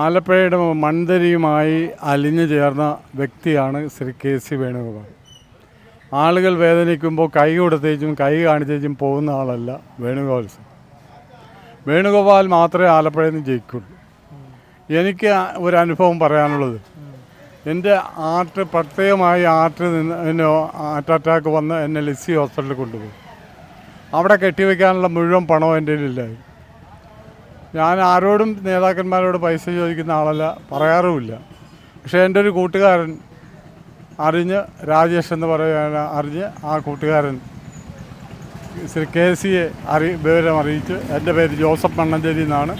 ആലപ്പുഴയുടെ മൺതരിയുമായി അലിഞ്ഞു ചേർന്ന വ്യക്തിയാണ് ശ്രീ കെ സി വേണുഗോപാൽ. ആളുകൾ വേദനിക്കുമ്പോൾ കൈ കൊടുത്തേച്ചും കൈ കാണിച്ചേച്ചും പോകുന്ന ആളല്ല വേണുഗോപാൽ സിംഗ് വേണുഗോപാൽ മാത്രമേ ആലപ്പുഴയിൽ നിന്ന് ജയിക്കുള്ളൂ. എനിക്ക് ഒരു അനുഭവം പറയാനുള്ളത്. എന്റെ ആർട്ട് പ്രത്യേകമായി ആർട്ട് നിന്ന് ഹാർട്ട് അറ്റാക്ക് വന്ന് എന്നെ ലിസി ഹോസ്പിറ്റലിൽ കൊണ്ടുപോയി. അവിടെ കെട്ടിവെക്കാനുള്ള മുഴുവൻ പണവും എന്റെ കയ്യിലില്ലായിരുന്നു. ഞാൻ ആരോടും നേതാക്കന്മാരോട് പൈസ ചോദിക്കുന്ന ആളല്ല പറയാറുമില്ല. പക്ഷേ എന്റെ ഒരു കൂട്ടുകാരൻ അറിഞ്ഞ് രാജേഷ് എന്ന് പറയുന്ന അറിഞ്ഞ് ആ കൂട്ടുകാരൻ ശ്രീ കെ സിയെ അറി വിവരം അറിയിച്ച് എന്റെ പേര് ജോസഫ് മണ്ണഞ്ചേരി എന്നാണ്.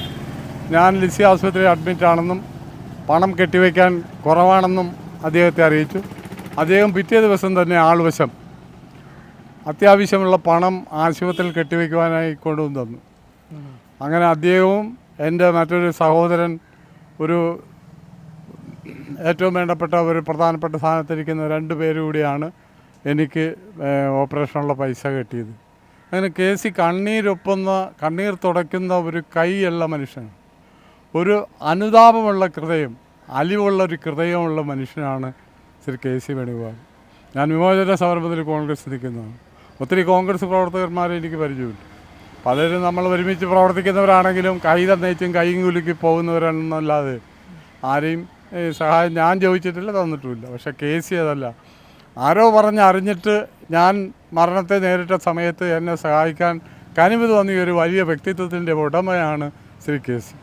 ഞാൻ ലിസി ആശുപത്രിയിൽ അഡ്മിറ്റ് ആണെന്നും പണം കെട്ടിവെക്കാൻ കുറവാണെന്നും അദ്ദേഹത്തെ അറിയിച്ചു. അദ്ദേഹം പിറ്റേ ദിവസം തന്നെ ആൾവശം അത്യാവശ്യമുള്ള പണം ആശുപത്രിയിൽ കെട്ടിവെക്കുവാനായി കൊണ്ടുവന്നു തന്നു. അങ്ങനെ അദ്ദേഹവും എന്റെ മറ്റൊരു സഹോദരൻ ഒരു ഏറ്റവും വേണ്ടപ്പെട്ട ഒരു പ്രധാനപ്പെട്ട സ്ഥാനത്തിരിക്കുന്ന രണ്ട് പേര് കൂടിയാണ് എനിക്ക് ഓപ്പറേഷനുള്ള പൈസ കിട്ടിയത്. അങ്ങനെ കെ സി കണ്ണീരൊപ്പുന്ന കണ്ണീർ തുടയ്ക്കുന്ന ഒരു കൈയുള്ള മനുഷ്യൻ. ഒരു അനുതാപമുള്ള ഹൃദയം അലിവുള്ള ഒരു ഹൃദയമുള്ള മനുഷ്യനാണ് ശ്രീ കെ സി വേണുഗോപാൽ. ഞാൻ വിമോചന സമരത്തിൽ കോൺഗ്രസ് നിൽക്കുന്നതാണ്. ഒത്തിരി കോൺഗ്രസ് പ്രവർത്തകന്മാരെ എനിക്ക് പരിചയമുണ്ട്. പലരും നമ്മൾ ഒരുമിച്ച് പ്രവർത്തിക്കുന്നവരാണെങ്കിലും കൈ തന്നേച്ചും കൈയും കുലുക്കി പോകുന്നവരാണെന്നല്ലാതെ ആരെയും സഹായം ഞാൻ ചോദിച്ചിട്ടില്ല തന്നിട്ടുമില്ല. പക്ഷെ കെ സി അതല്ല. ആരോ പറഞ്ഞ് അറിഞ്ഞിട്ട് ഞാൻ മരണത്തെ നേരിട്ട സമയത്ത് എന്നെ സഹായിക്കാൻ കനിവ് തോന്നിയ ഒരു വലിയ വ്യക്തിത്വത്തിന്റെ ഉടമയാണ് ശ്രീ കെ സി